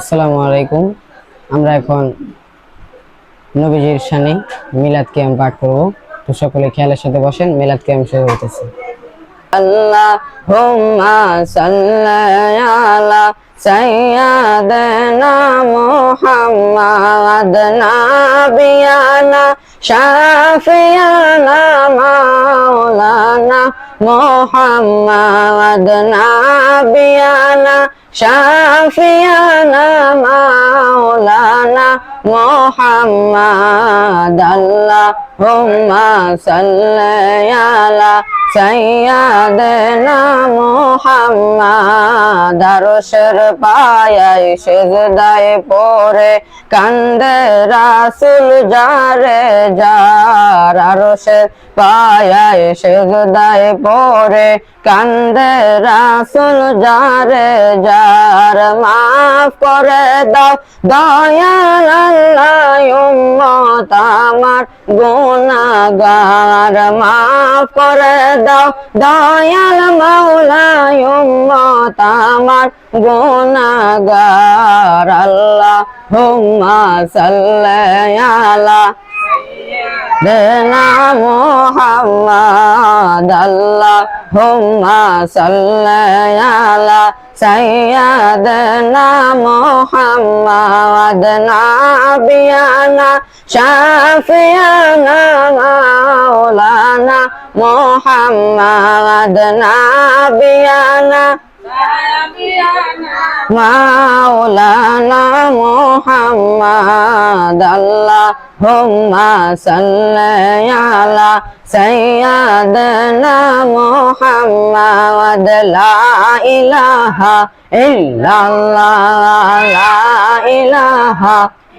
আসসালামু আলাইকুম। আমরা এখন নবীজির শানে মিলাদ কিয়াম পাঠ করব। তো সকলে খেয়ালের সাথে বসেন, মিলাদ কিয়াম শুরু হইতেছে। আল্লাহুম্মা সাল্লি আলা সাইয়্যিদিনা মুহাম্মাদ নাবিয়ানা শাফিয়ানা মাওলানা মুহাম্মাদ নাবিয়ানা শাফিয়ানা মাওলানা মুহাম্মাদ আল্লাহুম্মা সাল্লি আলা সাইয়্যিদিনা মুহাম্মাদ আরশের পায়ায় সিজদায় পড়ে কান্দে রাসূল যারে যার আরশের পায়ায় সিজদায় কান্দে রাসূল যারে যার। মাফ করে দাও দয়াল আল্লাহ, উম্মত মাফ করে দাও, দয়াল মাওলা উম্মত আমার গুনাহগার আল্লাহ হুম্মা সাল্লি আলা দেনা মোহাম্মদ, আল্লাহুম্মা সাল্লি আলা সাইয়্যিদিনা মুহাম্মদ, নাবিয়ানা, শাফিয়ানা, মাওলানা মুহাম্মদ নাবিয়ানা, মাওলানা মুহাম্মদ আল্লাহুম্মা সাল্লি আলা সাইয়্যিদিনা মুহাম্মদ, লা ইলাহা ইল্লাল্লাহ, লা ইলাহা ইল্লাল্লাহু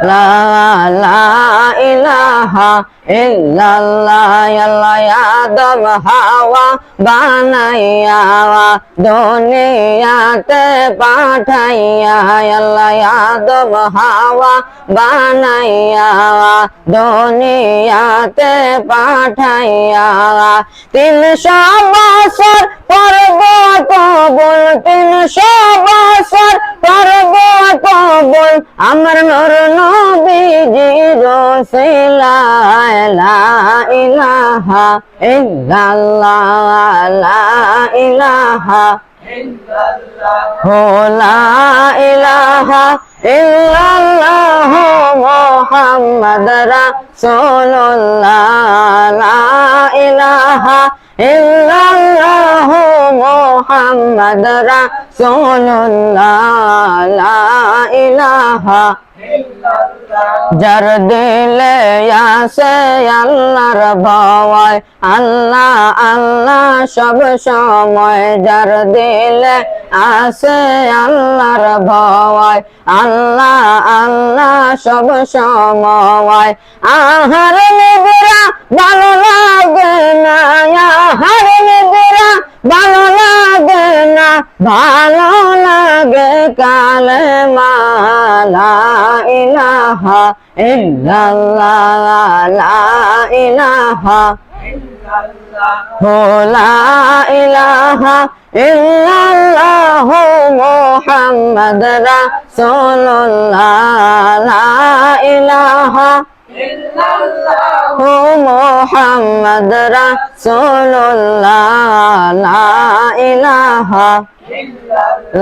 রাসূলুল্লাহ লা ইলাহা ইল্লাল্লাহু মুহাম্মদ রাসূলুল্লাহ লা ইলাহা লা লা ইলাহা ইল্লাল্লাহ, আল্লাহ আদম হাওয়া বানাইয়া, দুনিয়াতে পাঠাইয়া, আল্লাহ আদম হাওয়া বানাইয়া, দুনিয়াতে পাঠাইয়া। তিনশো বছর পর্ব কবুল, তিনশো বছর পর্ব কবুল, আমার নর নবীজি রসিলায় লা ইলাহা ইল্লাল্লাহ, লা ইলাহা লা ইলাহা ইল্লাল্লাহ মুহাম্মদ রাসূলুল্লাহ, লা ইলাহা ইলাহা যার দিলে আসে আল্লাহর ভয়, আল্লাহ আল্লাহ সব সময়। যার দিলে আসে আল্লাহর ভয়, আল্লাহ আল্লাহ সব সময়। আহার নিবিরা ভালো লাগে না, আহার নিবিরা ভালো লাগে না ভালো লাগে কালে মালা ইলাহা ইল্লাল্লাহ লা ইলাহা লা ইলাহা হো মুহাম্মদ রাসূলুল্লাহ, লা ইলাহা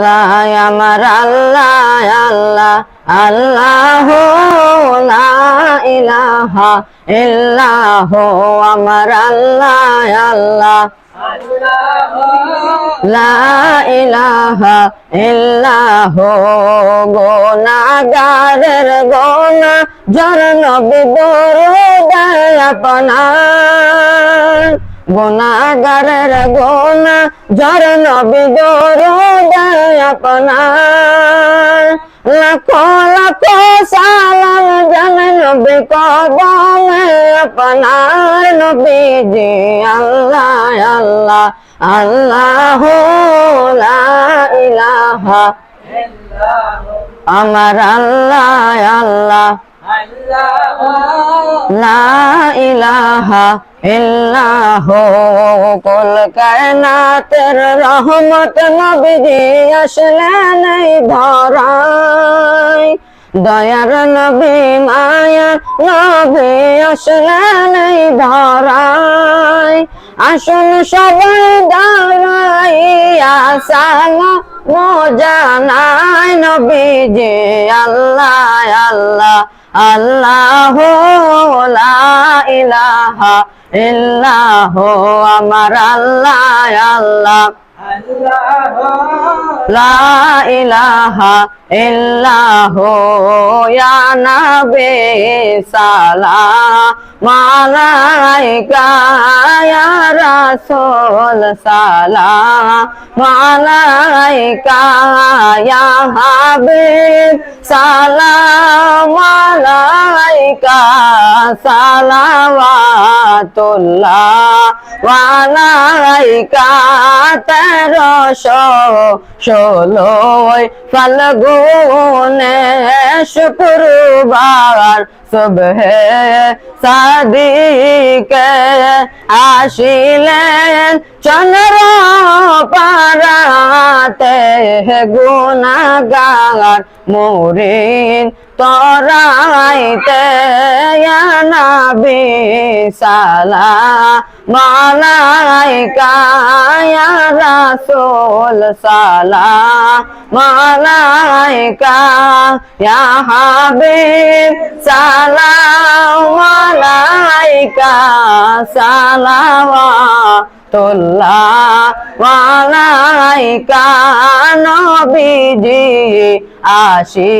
লা আমার আল্লাহ আল্লাহ আল্লাহ লা ইলাহা ইল্লাহ, আমার আল্লাহ আল্লাহ। লা ইলাহা ইল্লাহ গোনাগারের গোনা জর নবী দরুদায় আপনার গুনাগারের গুনা জর নবী দরুদায় আপনার লাখো লাখো সালাম জানাই নবী কদমে আপনার নবীজি, আল্লাহ আল্লাহ আল্লাহ ইলাহা আমার আল্লাহ আল্লাহ। লা ইলাহা ইল্লাহ। কুল কায়নাতের রহমত নবীজি আসলেন ধরাই দয়ার নবী, মায়ার নবী আসলেন এই ধরাই। আসুন সবাই দাঁড়াইয়া সালাম জানাই নবীজি, আল্লাহ আল্লাহ আল্লাহ ইলাহা ইল্লাহ, আমার আল্লাহ আল্লাহ। লা ইলাহা ইল্লাহ ইয়া নবী সালাম আলাইকা ইয়া রাসূল সালাম আলাইকা ইয়া হাবিব সালাম আলাইকা সালাওয়াতুল্লাহ আলাইকা তেরোশো ষোলোই ফাল্গুনে শুক্রবার সুবহে সাদিকে আসিলেন চন্দ্র পারাতে গুণাগার মুরিন, তরাইতে নবী সালা মালাইকা রাসূল সালা মালাইকা ইয়া হাবিব সালাম সালাওয়াতুল্লাহ মালাইকা নবীজি আসি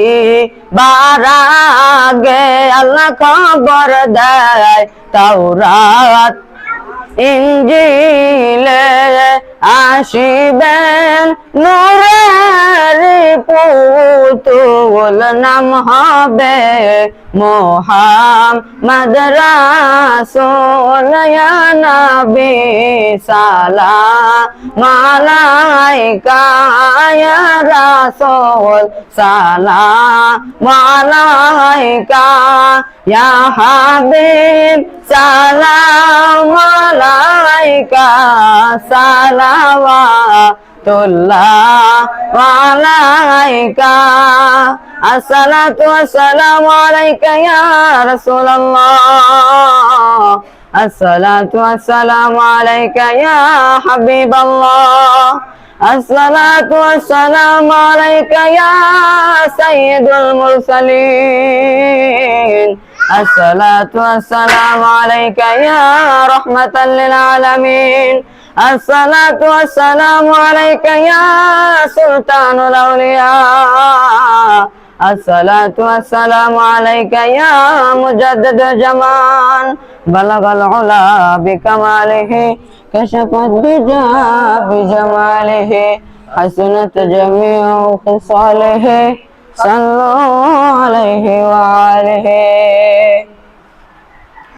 বারাগে আল্লাহ খবর দেয় তাওরাত ইঞ্জিলে আসিবেন নূরের পুতুল নাম হবে মোহাম্মদ রাসূল ইয়া নবী সালাম আলাইকা ইয়া রাসূল সালাম আলাইকা ইয়া হাবিব সালাম আলাইকা সালাওয়াতুল্লাহ আলাইকা। আসসালাতু আসসালামু আলাইকা ইয়া রাসূলুল্লাহ। আসসালাতু আসসালামু আলাইকা ইয়া হাবিবাল্লাহ। আসসালাতু আসসালামু আলাইকা ইয়া সাইয়্যিদুল الصلاة والسلام عليك يا سلطان الأولياء الصلاة والسلام عليك يا مجدد الجمال بلغ العلا بكماله كشف الدجى بجماله حسنت جميع خصاله صلوا عليه وآله